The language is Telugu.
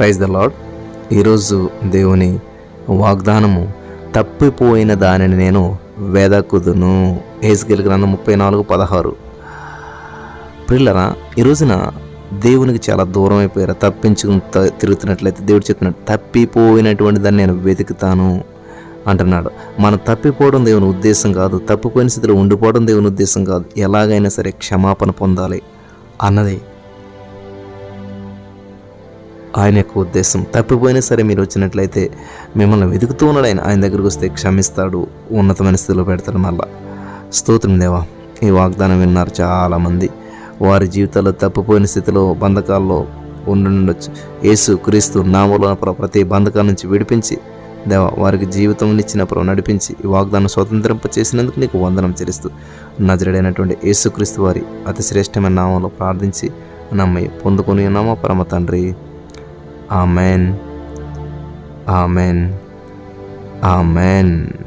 ప్రైజ్ ద లాడ్ ఈరోజు దేవుని వాగ్దానము తప్పిపోయిన దానిని నేను వెదకుదును. ఏసుకెళ్ళి గ్రంథం ముప్పై నాలుగు పదహారు. పిల్లరా ఈ రోజున దేవునికి చాలా దూరం అయిపోయారు తప్పించుకుని తిరుగుతున్నట్లయితే దేవుడు చెప్తున్నాడు తప్పిపోయినటువంటి దాన్ని నేను వెతుకుతాను అంటున్నాడు. మనం తప్పిపోవడం దేవుని ఉద్దేశం కాదు తప్పిపోయిన స్థితిలో ఉండిపోవడం దేవుని ఉద్దేశం కాదు. ఎలాగైనా సరే క్షమాపణ పొందాలి అన్నది ఆయన యొక్క ఉద్దేశం. తప్పిపోయినా సరే మీరు వచ్చినట్లయితే మిమ్మల్ని వెతుకుతూ ఉన్నాడు ఆయన. ఆయన దగ్గరకు వస్తే క్షమిస్తాడు ఉన్నతమైన స్థితిలో పెడతాడు మళ్ళా స్తోత్రం దేవా ఈ వాగ్దానం విన్నారు చాలామంది. వారి జీవితాల్లో తప్పిపోయిన స్థితిలో బంధకాల్లో ఉండుండొచ్చు. యేసు క్రీస్తు నామలో ప్రతి బంధకాల నుంచి విడిపించి దేవ వారికి జీవితం ఇచ్చిన ప్రభు నడిపించి ఈ వాగ్దానం స్వతంత్రింప చేసినందుకు నీకు వందనం చెల్లిస్తూ నజరుడైనటువంటి యేసుక్రీస్తు వారి అతి శ్రేష్టమైన నామంలో ప్రార్థించి నమ్మి పొందుకొని ఉన్నామా? పరమ తండ్రి. Amen. Amen. Amen.